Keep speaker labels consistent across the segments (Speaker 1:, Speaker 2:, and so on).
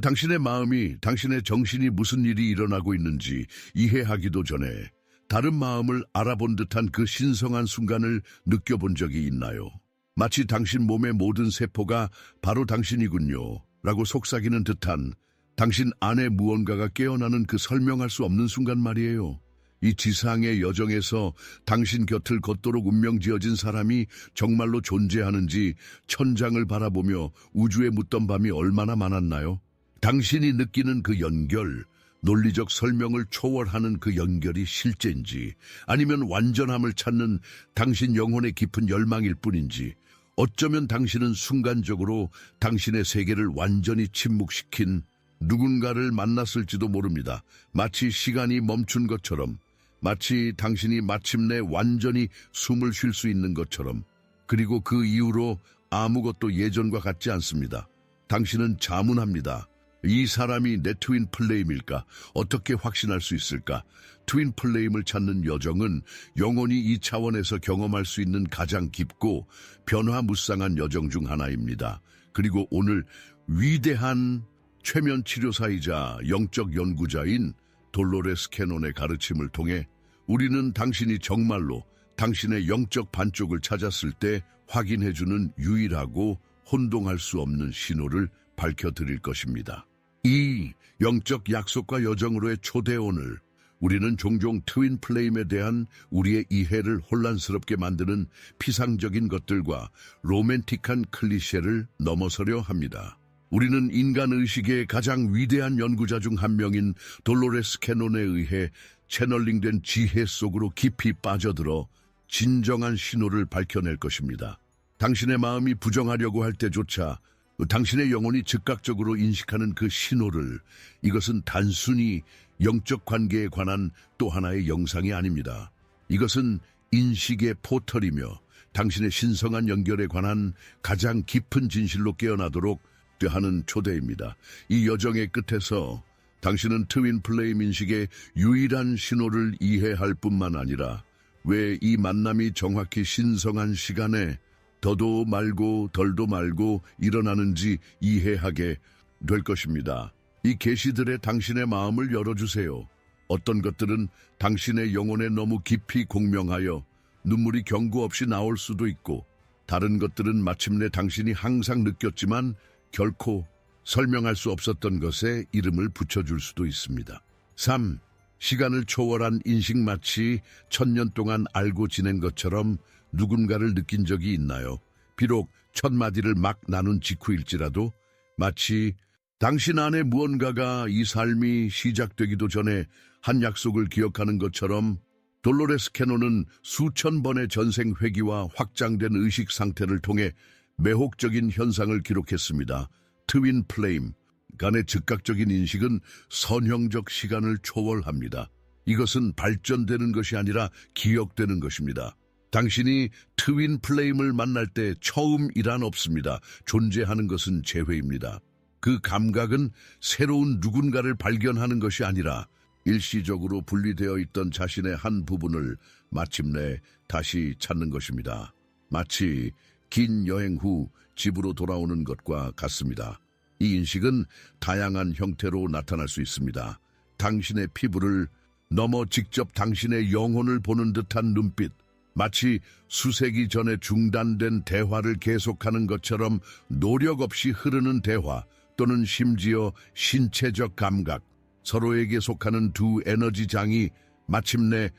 Speaker 1: 당신의 마음이, 당신의 정신이 무슨 일이 일어나고 있는지 이해하기도 전에 다른 마음을 알아본 듯한 그 신성한 순간을 느껴본 적이 있나요? 마치 당신 몸의 모든 세포가 바로 당신이군요. 라고 속삭이는 듯한 당신 안에 무언가가 깨어나는 그 설명할 수 없는 순간 말이에요. 이 지상의 여정에서 당신 곁을 걷도록 운명 지어진 사람이 정말로 존재하는지 천장을 바라보며 우주에 묻던 밤이 얼마나 많았나요? 당신이 느끼는 그 연결, 논리적 설명을 초월하는 그 연결이 실제인지 아니면 완전함을 찾는 당신 영혼의 깊은 열망일 뿐인지 어쩌면 당신은 순간적으로 당신의 세계를 완전히 침묵시킨 누군가를 만났을지도 모릅니다. 마치 시간이 멈춘 것처럼 마치 당신이 마침내 완전히 숨을 쉴 수 있는 것처럼 그리고 그 이후로 아무것도 예전과 같지 않습니다. 당신은 자문합니다. 이 사람이 내 트윈 플레임일까? 어떻게 확신할 수 있을까? 트윈 플레임을 찾는 여정은 영원히 이 차원에서 경험할 수 있는 가장 깊고 변화무쌍한 여정 중 하나입니다. 그리고 오늘 위대한 최면 치료사이자 영적 연구자인 돌로레스 캐논의 가르침을 통해 우리는 당신이 정말로 당신의 영적 반쪽을 찾았을 때 확인해주는 유일하고 혼동할 수 없는 신호를 밝혀드릴 것입니다. 이 영적 약속과 여정으로의 초대 오늘 우리는 종종 트윈 플레임에 대한 우리의 이해를 혼란스럽게 만드는 피상적인 것들과 로맨틱한 클리셰를 넘어서려 합니다. 우리는 인간 의식의 가장 위대한 연구자 중 한 명인 돌로레스 캐논에 의해 채널링된 지혜 속으로 깊이 빠져들어 진정한 신호를 밝혀낼 것입니다. 당신의 마음이 부정하려고 할 때조차 당신의 영혼이 즉각적으로 인식하는 그 신호를 이것은 단순히 영적 관계에 관한 또 하나의 영상이 아닙니다. 이것은 인식의 포털이며 당신의 신성한 연결에 관한 가장 깊은 진실로 깨어나도록 하는 초대입니다. 이 여정의 끝에서 당신은 트윈 플레임 인식의 유일한 신호를 이해할 뿐만 아니라 왜 이 만남이 정확히 신성한 시간에 더도 말고 덜도 말고 일어나는지 이해하게 될 것입니다. 이 계시들의 당신의 마음을 열어주세요. 어떤 것들은 당신의 영혼에 너무 깊이 공명하여 눈물이 경고 없이 나올 수도 있고 다른 것들은 마침내 당신이 항상 느꼈지만 결코 설명할 수 없었던 것에 이름을 붙여줄 수도 있습니다. 3. 시간을 초월한 인식 마치 천년 동안 알고 지낸 것처럼 누군가를 느낀 적이 있나요? 비록 첫 마디를 막 나눈 직후일지라도 마치 당신 안에 무언가가 이 삶이 시작되기도 전에 한 약속을 기억하는 것처럼 돌로레스 캐논은 수천 번의 전생 회귀와 확장된 의식 상태를 통해 매혹적인 현상을 기록했습니다. 트윈 플레임, 간의 즉각적인 인식은 선형적 시간을 초월합니다. 이것은 발전되는 것이 아니라 기억되는 것입니다. 당신이 트윈 플레임을 만날 때 처음이란 없습니다. 존재하는 것은 재회입니다. 그 감각은 새로운 누군가를 발견하는 것이 아니라 일시적으로 분리되어 있던 자신의 한 부분을 마침내 다시 찾는 것입니다. 마치 긴 여행 후 집으로 돌아오는 것과 같습니다. 이 인식은 다양한 형태로 나타날 수 있습니다. 당신의 피부를 넘어 직접 당신의 영혼을 보는 듯한 눈빛, 마치 수세기 전에 중단된 대화를 계속하는 것처럼 노력 없이 흐르는 대화 또는 심지어 신체적 감각, 서로에게 속하는 두 에너지 장이 마침내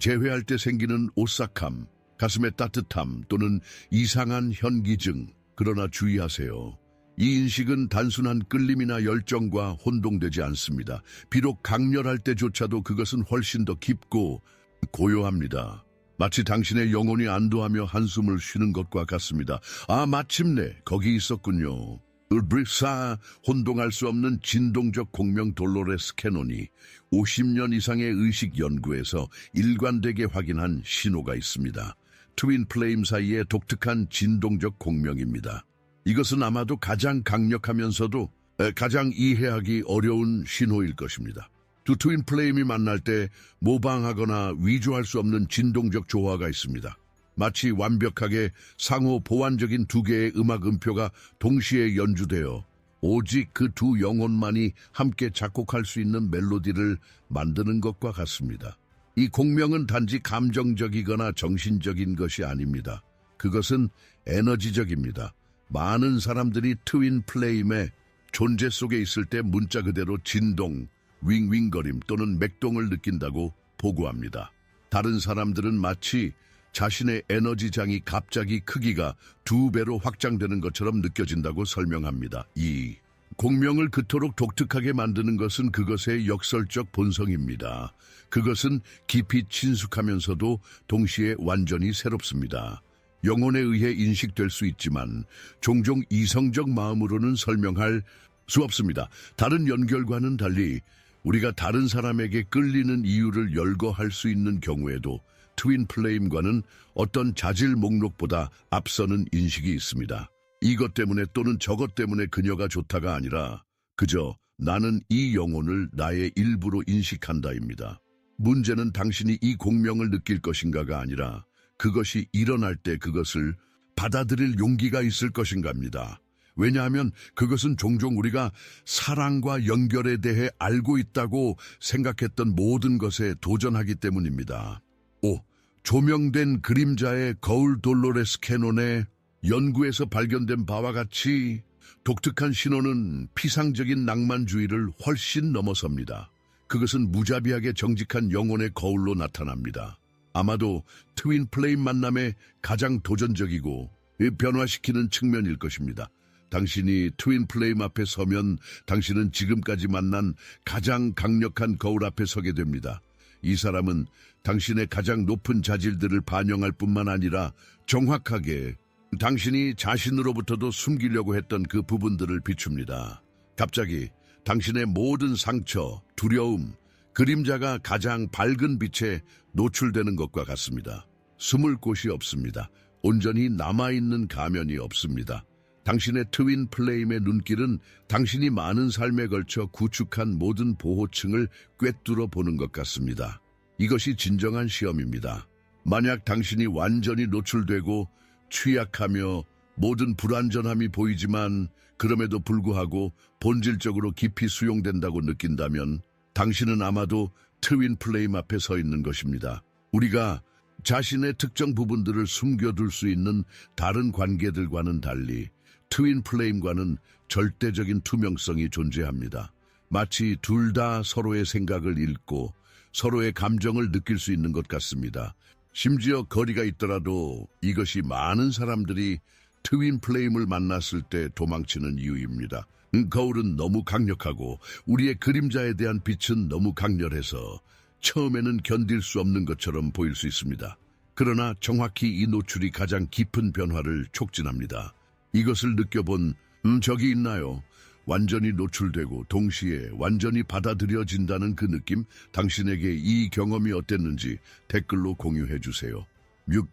Speaker 1: 재회할 때 생기는 오싹함, 가슴의 따뜻함 또는 이상한 현기증. 그러나 주의하세요. 이 인식은 단순한 끌림이나 열정과 혼동되지 않습니다. 비록 강렬할 때조차도 그것은 훨씬 더 깊고 고요합니다. 마치 당신의 영혼이 안도하며 한숨을 쉬는 것과 같습니다. 아, 마침내 거기 있었군요. 을브리사 혼동할 수 없는 진동적 공명 돌로레스 캐논이 50년 이상의 의식 연구에서 일관되게 확인한 신호가 있습니다. 트윈 플레임 사이의 독특한 진동적 공명입니다. 이것은 아마도 가장 강력하면서도 가장 이해하기 어려운 신호일 것입니다. 두 트윈 플레임이 만날 때 모방하거나 위조할 수 없는 진동적 조화가 있습니다. 마치 완벽하게 상호 보완적인 두 개의 음악 음표가 동시에 연주되어 오직 그 두 영혼만이 함께 작곡할 수 있는 멜로디를 만드는 것과 같습니다. 이 공명은 단지 감정적이거나 정신적인 것이 아닙니다. 그것은 에너지적입니다. 많은 사람들이 트윈 플레임의 존재 속에 있을 때 문자 그대로 진동, 윙윙거림 또는 맥동을 느낀다고 보고합니다. 다른 사람들은 마치 자신의 에너지장이 갑자기 크기가 두 배로 확장되는 것처럼 느껴진다고 설명합니다. 이 공명을 그토록 독특하게 만드는 것은 그것의 역설적 본성입니다. 그것은 깊이 친숙하면서도 동시에 완전히 새롭습니다. 영혼에 의해 인식될 수 있지만 종종 이성적 마음으로는 설명할 수 없습니다. 다른 연결과는 달리 우리가 다른 사람에게 끌리는 이유를 열거할 수 있는 경우에도 트윈 플레임과는 어떤 자질 목록보다 앞서는 인식이 있습니다. 이것 때문에 또는 저것 때문에 그녀가 좋다가 아니라 그저 나는 이 영혼을 나의 일부로 인식한다입니다. 문제는 당신이 이 공명을 느낄 것인가가 아니라 그것이 일어날 때 그것을 받아들일 용기가 있을 것인가입니다. 왜냐하면 그것은 종종 우리가 사랑과 연결에 대해 알고 있다고 생각했던 모든 것에 도전하기 때문입니다. 5. 조명된 그림자의 거울 돌로레스 캐논의 연구에서 발견된 바와 같이 독특한 신호는 피상적인 낭만주의를 훨씬 넘어섭니다. 그것은 무자비하게 정직한 영혼의 거울로 나타납니다. 아마도 트윈 플레임 만남의 가장 도전적이고 변화시키는 측면일 것입니다. 당신이 트윈 플레임 앞에 서면 당신은 지금까지 만난 가장 강력한 거울 앞에 서게 됩니다. 이 사람은 당신의 가장 높은 자질들을 반영할 뿐만 아니라 정확하게 당신이 자신으로부터도 숨기려고 했던 그 부분들을 비춥니다. 갑자기 당신의 모든 상처, 두려움, 그림자가 가장 밝은 빛에 노출되는 것과 같습니다. 숨을 곳이 없습니다. 온전히 남아있는 가면이 없습니다. 당신의 트윈 플레임의 눈길은 당신이 많은 삶에 걸쳐 구축한 모든 보호층을 꿰뚫어 보는 것 같습니다. 이것이 진정한 시험입니다. 만약 당신이 완전히 노출되고 취약하며 모든 불완전함이 보이지만 그럼에도 불구하고 본질적으로 깊이 수용된다고 느낀다면 당신은 아마도 트윈 플레임 앞에 서 있는 것입니다. 우리가 자신의 특정 부분들을 숨겨둘 수 있는 다른 관계들과는 달리 트윈 플레임과는 절대적인 투명성이 존재합니다. 마치 둘 다 서로의 생각을 읽고 서로의 감정을 느낄 수 있는 것 같습니다. 심지어 거리가 있더라도 이것이 많은 사람들이 트윈 플레임을 만났을 때 도망치는 이유입니다. 음, 거울은 너무 강력하고 우리의 그림자에 대한 빛은 너무 강렬해서 처음에는 견딜 수 없는 것처럼 보일 수 있습니다. 그러나 정확히 이 노출이 가장 깊은 변화를 촉진합니다. 이것을 느껴본 음, 적이 있나요? 완전히 노출되고 동시에 완전히 받아들여진다는 그 느낌, 당신에게 이 경험이 어땠는지 댓글로 공유해 주세요. 6.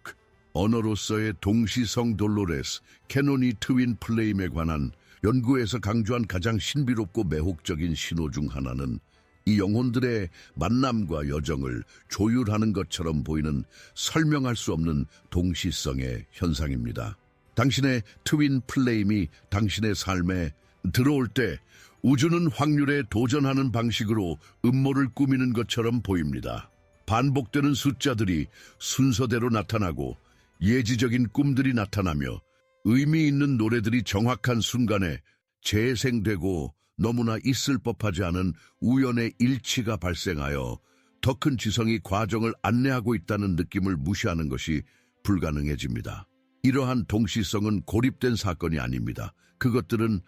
Speaker 1: 언어로서의 동시성 돌로레스, 캐노니 트윈 플레임에 관한 연구에서 강조한 가장 신비롭고 매혹적인 신호 중 하나는 이 영혼들의 만남과 여정을 조율하는 것처럼 보이는 설명할 수 없는 동시성의 현상입니다. 당신의 트윈 플레임이 당신의 삶에 들어올 때 우주는 확률에 도전하는 방식으로 음모를 꾸미는 것처럼 보입니다. 반복되는 숫자들이 순서대로 나타나고 예지적인 꿈들이 나타나며 의미 있는 노래들이 정확한 순간에 재생되고 너무나 있을 법하지 않은 우연의 일치가 발생하여 더 큰 지성이 과정을 안내하고 있다는 느낌을 무시하는 것이 불가능해집니다. 이러한 동시성은 고립된 사건이 아닙니다. 그것들은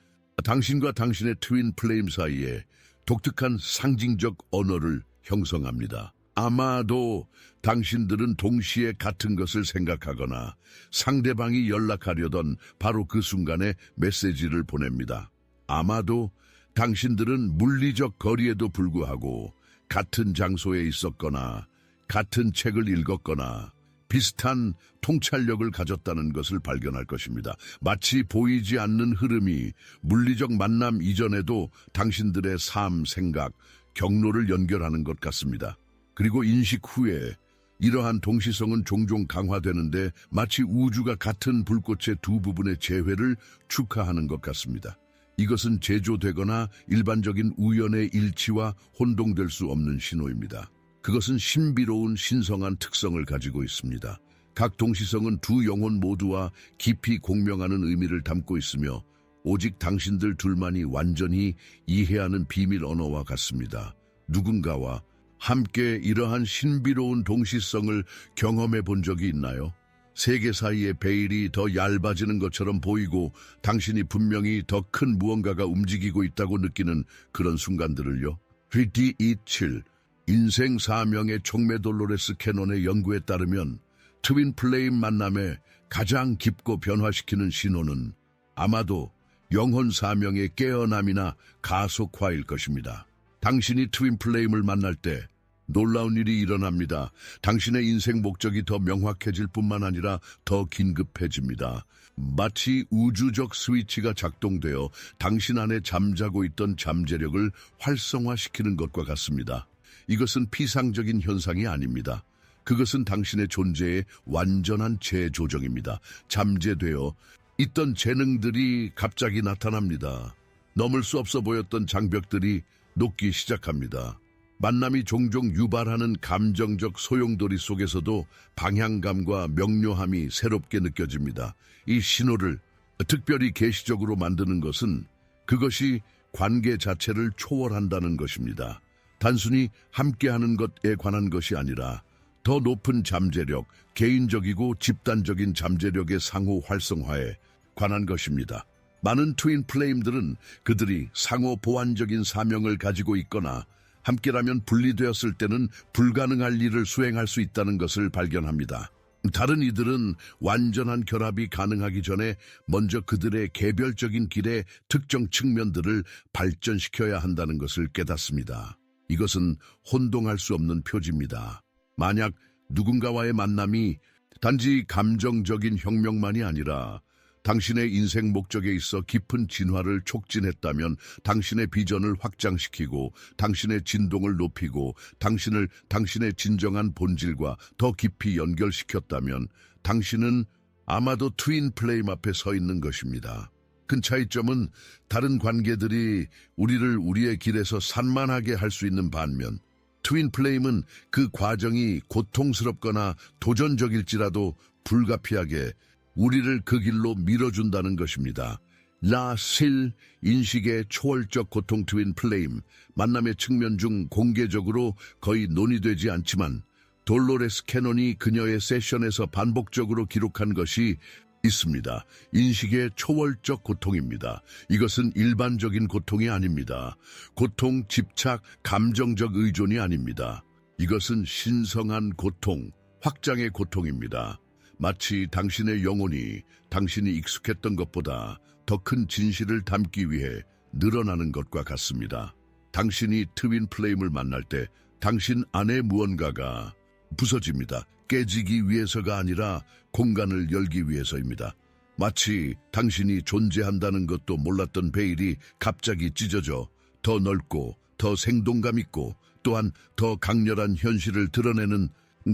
Speaker 1: 당신과 당신의 트윈 플레임 사이에 독특한 상징적 언어를 형성합니다. 아마도 당신들은 동시에 같은 것을 생각하거나 상대방이 연락하려던 바로 그 순간에 메시지를 보냅니다. 아마도 당신들은 물리적 거리에도 불구하고 같은 장소에 있었거나 같은 책을 읽었거나 비슷한 통찰력을 가졌다는 것을 발견할 것입니다. 마치 보이지 않는 흐름이 물리적 만남 이전에도 당신들의 삶, 생각, 경로를 연결하는 것 같습니다. 그리고 인식 후에 이러한 동시성은 종종 강화되는데 마치 우주가 같은 불꽃의 두 부분의 재회를 축하하는 것 같습니다. 이것은 제조되거나 일반적인 우연의 일치와 혼동될 수 없는 신호입니다. 그것은 신비로운 신성한 특성을 가지고 있습니다. 각 동시성은 두 영혼 모두와 깊이 공명하는 의미를 담고 있으며 오직 당신들 둘만이 완전히 이해하는 비밀 언어와 같습니다. 누군가와 함께 이러한 신비로운 동시성을 경험해 본 적이 있나요? 세계 사이의 베일이 더 얇아지는 것처럼 보이고 당신이 분명히 더 큰 무언가가 움직이고 있다고 느끼는 그런 순간들을요. VD27 인생 사명의 촉매 돌로레스 캐논의 연구에 따르면 트윈 플레임 만남에 가장 깊고 변화시키는 신호는 아마도 영혼 사명의 깨어남이나 가속화일 것입니다. 당신이 트윈 플레임을 만날 때 놀라운 일이 일어납니다. 당신의 인생 목적이 더 명확해질 뿐만 아니라 더 긴급해집니다. 마치 우주적 스위치가 작동되어 당신 안에 잠자고 있던 잠재력을 활성화시키는 것과 같습니다. 이것은 피상적인 현상이 아닙니다. 그것은 당신의 존재의 완전한 재조정입니다. 잠재되어 있던 재능들이 갑자기 나타납니다. 넘을 수 없어 보였던 장벽들이 녹기 시작합니다. 만남이 종종 유발하는 감정적 소용돌이 속에서도 방향감과 명료함이 새롭게 느껴집니다. 이 신호를 특별히 계시적으로 만드는 것은 그것이 관계 자체를 초월한다는 것입니다. 단순히 함께하는 것에 관한 것이 아니라 더 높은 잠재력, 개인적이고 집단적인 잠재력의 상호 활성화에 관한 것입니다. 많은 트윈 플레임들은 그들이 상호 보완적인 사명을 가지고 있거나 함께라면 분리되었을 때는 불가능할 일을 수행할 수 있다는 것을 발견합니다. 다른 이들은 완전한 결합이 가능하기 전에 먼저 그들의 개별적인 길의 특정 측면들을 발전시켜야 한다는 것을 깨닫습니다. 이것은 혼동할 수 없는 표지입니다. 만약 누군가와의 만남이 단지 감정적인 혁명만이 아니라 당신의 인생 목적에 있어 깊은 진화를 촉진했다면 당신의 비전을 확장시키고 당신의 진동을 높이고 당신을 당신의 진정한 본질과 더 깊이 연결시켰다면 당신은 아마도 트윈 플레임 앞에 서 있는 것입니다. 큰 차이점은 다른 관계들이 우리를 우리의 길에서 산만하게 할 수 있는 반면 트윈 플레임은 그 과정이 고통스럽거나 도전적일지라도 불가피하게 우리를 그 길로 밀어준다는 것입니다. 라실 인식의 초월적 고통 트윈 플레임 만남의 측면 중 공개적으로 거의 논의되지 않지만 돌로레스 캐논이 그녀의 세션에서 반복적으로 기록한 것이 있습니다. 인식의 초월적 고통입니다. 이것은 일반적인 고통이 아닙니다. 고통, 집착, 감정적 의존이 아닙니다. 이것은 신성한 고통, 확장의 고통입니다. 마치 당신의 영혼이 당신이 익숙했던 것보다 더 큰 진실을 담기 위해 늘어나는 것과 같습니다. 당신이 트윈 플레임을 만날 때 당신 안에 무언가가 부서집니다. 깨지기 위해서가 아니라 공간을 열기 위해서입니다. 마치 당신이 존재한다는 것도 몰랐던 베일이 갑자기 찢어져 더 넓고 더 생동감 있고 또한 더 강렬한 현실을 드러내는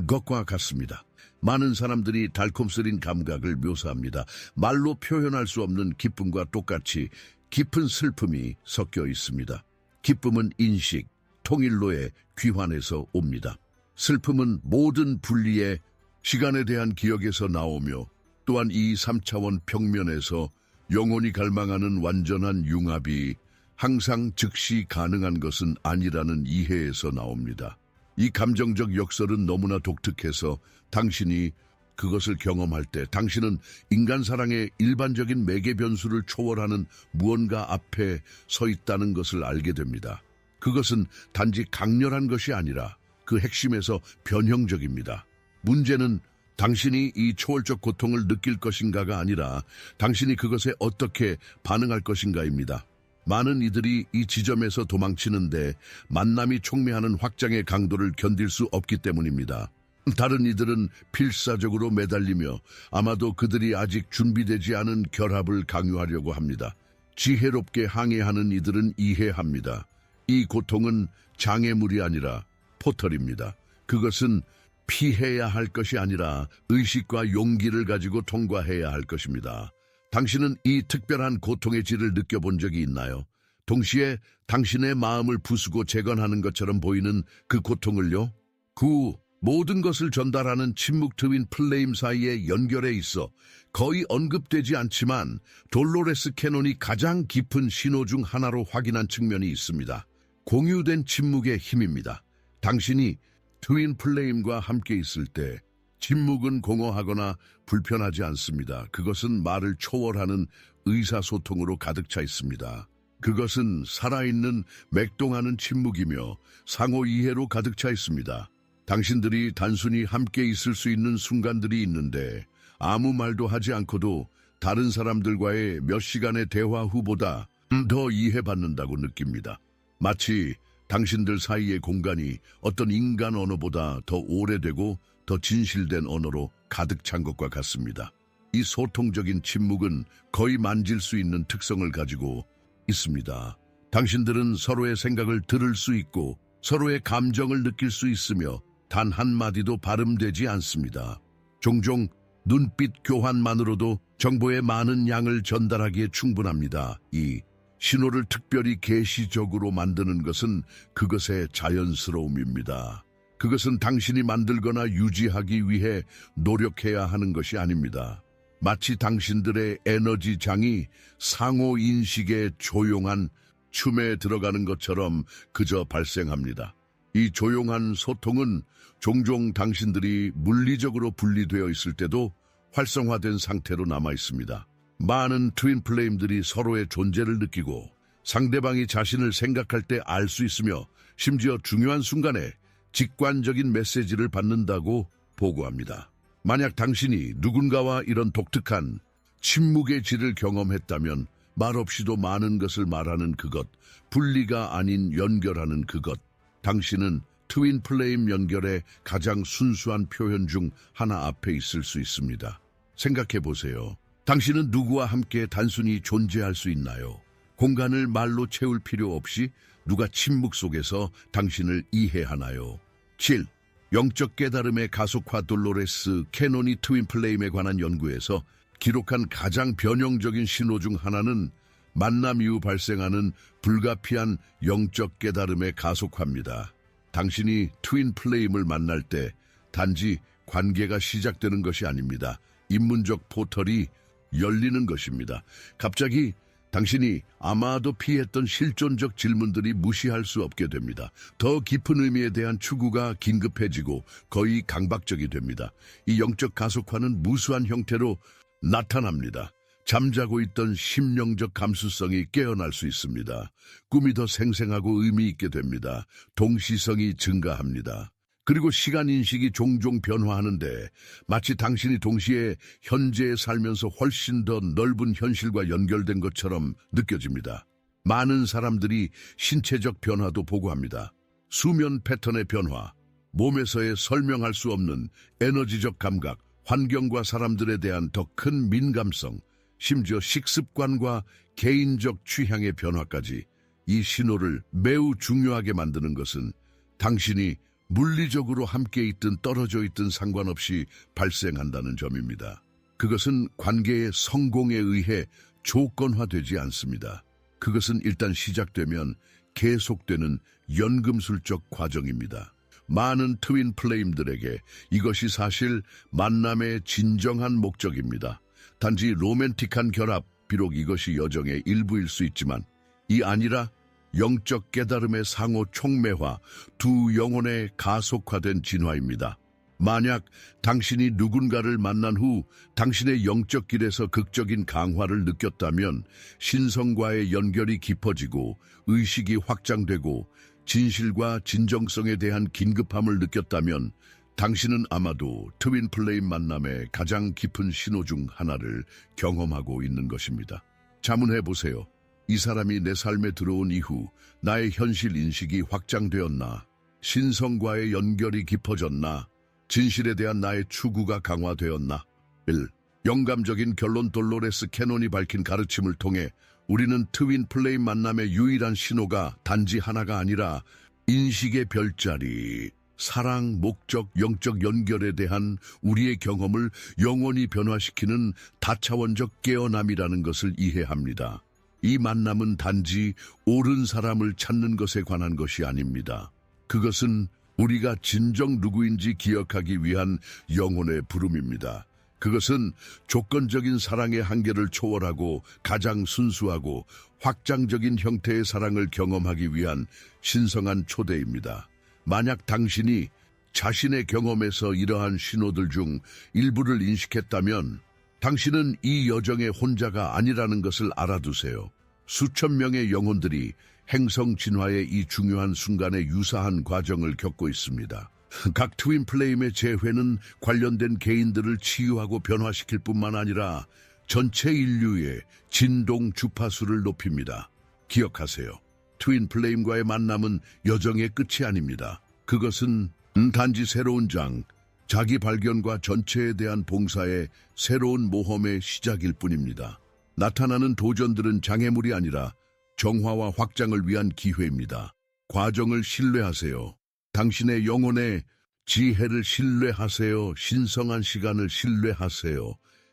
Speaker 1: 것과 같습니다. 많은 사람들이 달콤 쓰린 감각을 묘사합니다. 말로 표현할 수 없는 기쁨과 똑같이 깊은 슬픔이 섞여 있습니다. 기쁨은 인식, 통일로의 귀환에서 옵니다. 슬픔은 모든 분리의 시간에 대한 기억에서 나오며 또한 이 3차원 평면에서 영혼이 갈망하는 완전한 융합이 항상 즉시 가능한 것은 아니라는 이해에서 나옵니다. 이 감정적 역설은 너무나 독특해서 당신이 그것을 경험할 때 당신은 인간 사랑의 일반적인 매개 변수를 초월하는 무언가 앞에 서 있다는 것을 알게 됩니다. 그것은 단지 강렬한 것이 아니라 그 핵심에서 변형적입니다. 문제는 당신이 이 초월적 고통을 느낄 것인가가 아니라 당신이 그것에 어떻게 반응할 것인가입니다. 많은 이들이 이 지점에서 도망치는데 만남이 촉매하는 확장의 강도를 견딜 수 없기 때문입니다. 다른 이들은 필사적으로 매달리며 아마도 그들이 아직 준비되지 않은 결합을 강요하려고 합니다. 지혜롭게 항해하는 이들은 이해합니다. 이 고통은 장애물이 아니라 포털입니다. 그것은 피해야 할 것이 아니라 의식과 용기를 가지고 통과해야 할 것입니다. 당신은 이 특별한 고통의 질을 느껴본 적이 있나요? 동시에 당신의 마음을 부수고 재건하는 것처럼 보이는 그 고통을요? 그 모든 것을 전달하는 침묵 트윈 플레임 사이의 연결에 있어 거의 언급되지 않지만 돌로레스 캐논이 가장 깊은 신호 중 하나로 확인한 측면이 있습니다. 공유된 침묵의 힘입니다. 당신이 트윈 플레임과 함께 있을 때 침묵은 공허하거나 불편하지 않습니다. 그것은 말을 초월하는 의사소통으로 가득 차 있습니다. 그것은 살아있는 맥동하는 침묵이며 상호 이해로 가득 차 있습니다. 당신들이 단순히 함께 있을 수 있는 순간들이 있는데 아무 말도 하지 않고도 다른 사람들과의 몇 시간의 대화 후보다 더 이해받는다고 느낍니다. 마치 당신들 사이의 공간이 어떤 인간 언어보다 더 오래되고 더 진실된 언어로 가득 찬 것과 같습니다. 이 소통적인 침묵은 거의 만질 수 있는 특성을 가지고 있습니다. 당신들은 서로의 생각을 들을 수 있고 서로의 감정을 느낄 수 있으며 단 한마디도 발음되지 않습니다. 종종 눈빛 교환만으로도 정보의 많은 양을 전달하기에 충분합니다. 이 신호를 특별히 계시적으로 만드는 것은 그것의 자연스러움입니다. 그것은 당신이 만들거나 유지하기 위해 노력해야 하는 것이 아닙니다. 마치 당신들의 에너지 장이 상호 인식의 조용한 춤에 들어가는 것처럼 그저 발생합니다. 이 조용한 소통은 종종 당신들이 물리적으로 분리되어 있을 때도 활성화된 상태로 남아 있습니다. 많은 트윈 플레임들이 서로의 존재를 느끼고 상대방이 자신을 생각할 때 알 수 있으며 심지어 중요한 순간에 직관적인 메시지를 받는다고 보고합니다. 만약 당신이 누군가와 이런 독특한 침묵의 질을 경험했다면 말없이도 많은 것을 말하는 그것, 분리가 아닌 연결하는 그것, 당신은 트윈 플레임 연결의 가장 순수한 표현 중 하나 앞에 있을 수 있습니다. 생각해 보세요. 당신은 누구와 함께 단순히 존재할 수 있나요? 공간을 말로 채울 필요 없이 누가 침묵 속에서 당신을 이해하나요? 7. 영적 깨달음의 가속화 돌로레스 캐노니 트윈 플레임에 관한 연구에서 기록한 가장 변형적인 신호 중 하나는 만남 이후 발생하는 불가피한 영적 깨달음의 가속화입니다. 당신이 트윈 플레임을 만날 때 단지 관계가 시작되는 것이 아닙니다. 인문적 포털이 열리는 것입니다. 갑자기 당신이 아마도 피했던 실존적 질문들이 무시할 수 없게 됩니다. 더 깊은 의미에 대한 추구가 긴급해지고 거의 강박적이 됩니다. 이 영적 가속화는 무수한 형태로 나타납니다. 잠자고 있던 심령적 감수성이 깨어날 수 있습니다. 꿈이 더 생생하고 의미 있게 됩니다. 동시성이 증가합니다. 그리고 시간 인식이 종종 변화하는데 마치 당신이 동시에 현재에 살면서 훨씬 더 넓은 현실과 연결된 것처럼 느껴집니다. 많은 사람들이 신체적 변화도 보고합니다. 수면 패턴의 변화, 몸에서의 설명할 수 없는 에너지적 감각, 환경과 사람들에 대한 더 큰 민감성, 심지어 식습관과 개인적 취향의 변화까지 이 신호를 매우 중요하게 만드는 것은 당신이 물리적으로 함께 있든 떨어져 있든 상관없이 발생한다는 점입니다. 그것은 관계의 성공에 의해 조건화되지 않습니다. 그것은 일단 시작되면 계속되는 연금술적 과정입니다. 많은 트윈 플레임들에게 이것이 사실 만남의 진정한 목적입니다. 단지 로맨틱한 결합, 비록 이것이 여정의 일부일 수 있지만 이 아니라 영적 깨달음의 상호 촉매화, 두 영혼의 가속화된 진화입니다. 만약 당신이 누군가를 만난 후 당신의 영적 길에서 극적인 강화를 느꼈다면 신성과의 연결이 깊어지고 의식이 확장되고 진실과 진정성에 대한 긴급함을 느꼈다면 당신은 아마도 트윈 플레임 만남의 가장 깊은 신호 중 하나를 경험하고 있는 것입니다. 자문해 보세요. 이 사람이 내 삶에 들어온 이후 나의 현실 인식이 확장되었나? 신성과의 연결이 깊어졌나? 진실에 대한 나의 추구가 강화되었나? 1. 영감적인 결론 돌로레스 캐논이 밝힌 가르침을 통해 우리는 트윈 플레임 만남의 유일한 신호가 단지 하나가 아니라 인식의 별자리, 사랑, 목적, 영적 연결에 대한 우리의 경험을 영원히 변화시키는 다차원적 깨어남이라는 것을 이해합니다. 이 만남은 단지 옳은 사람을 찾는 것에 관한 것이 아닙니다. 그것은 우리가 진정 누구인지 기억하기 위한 영혼의 부름입니다. 그것은 조건적인 사랑의 한계를 초월하고 가장 순수하고 확장적인 형태의 사랑을 경험하기 위한 신성한 초대입니다. 만약 당신이 자신의 경험에서 이러한 신호들 중 일부를 인식했다면 당신은 이 여정의 혼자가 아니라는 것을 알아두세요. 수천 명의 영혼들이 행성 진화의 이 중요한 순간에 유사한 과정을 겪고 있습니다. 각 트윈 플레임의 재회는 관련된 개인들을 치유하고 변화시킬 뿐만 아니라 전체 인류의 진동 주파수를 높입니다. 기억하세요. 트윈 플레임과의 만남은 여정의 끝이 아닙니다. 그것은 단지 새로운 장, 자기 발견과 전체에 대한 봉사의 새로운 모험의 시작일 뿐입니다. 나타나는 도전들은 장애물이 아니라 정화와 확장을 위한 기회입니다. 과정을 신뢰하세요. 당신의 영혼의 지혜를 신뢰하세요. 신성한 시간을 신뢰하세요.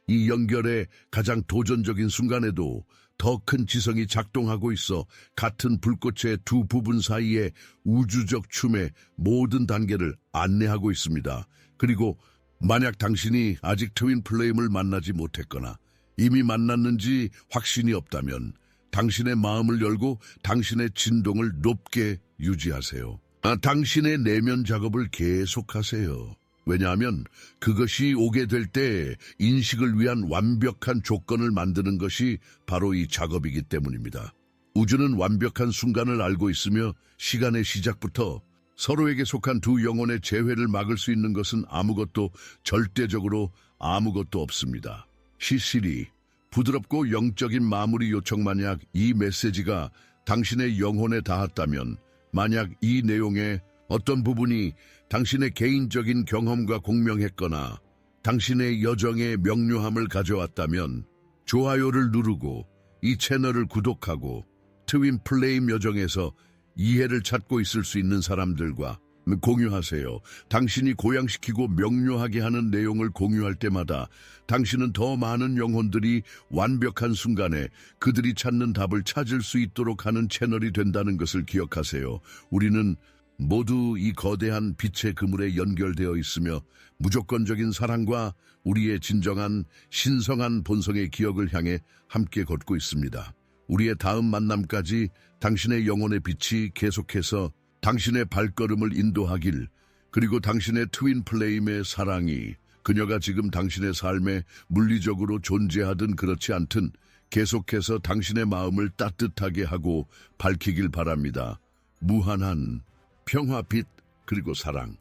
Speaker 1: 이 연결의 가장 도전적인 순간에도 더 큰 지성이 작동하고 있어 같은 불꽃의 두 부분 사이의 우주적 춤의 모든 단계를 안내하고 있습니다. 그리고 만약 당신이 아직 트윈 플레임을 만나지 못했거나 이미 만났는지 확신이 없다면 당신의 마음을 열고 당신의 진동을 높게 유지하세요. 아, 당신의 내면 작업을 계속하세요. 왜냐하면 그것이 오게 될 때 인식을 위한 완벽한 조건을 만드는 것이 바로 이 작업이기 때문입니다. 우주는 완벽한 순간을 알고 있으며 시간의 시작부터 서로에게 속한 두 영혼의 재회를 막을 수 있는 것은 아무것도 절대적으로 아무것도 없습니다. 시시리 부드럽고 영적인 마무리 요청 만약 이 메시지가 당신의 영혼에 닿았다면 만약 이 내용의 어떤 부분이 당신의 개인적인 경험과 공명했거나 당신의 여정의 명료함을 가져왔다면 좋아요를 누르고 이 채널을 구독하고 트윈 플레임 여정에서 이해를 찾고 있을 수 있는 사람들과 공유하세요. 당신이 고양시키고 명료하게 하는 내용을 공유할 때마다 당신은 더 많은 영혼들이 완벽한 순간에 그들이 찾는 답을 찾을 수 있도록 하는 채널이 된다는 것을 기억하세요. 우리는 모두 이 거대한 빛의 그물에 연결되어 있으며 무조건적인 사랑과 우리의 진정한 신성한 본성의 기억을 향해 함께 걷고 있습니다. 우리의 다음 만남까지 당신의 영혼의 빛이 계속해서 당신의 발걸음을 인도하길 그리고 당신의 트윈 플레임의 사랑이 그녀가 지금 당신의 삶에 물리적으로 존재하든 그렇지 않든 계속해서 당신의 마음을 따뜻하게 하고 밝히길 바랍니다. 무한한 평화 빛 그리고 사랑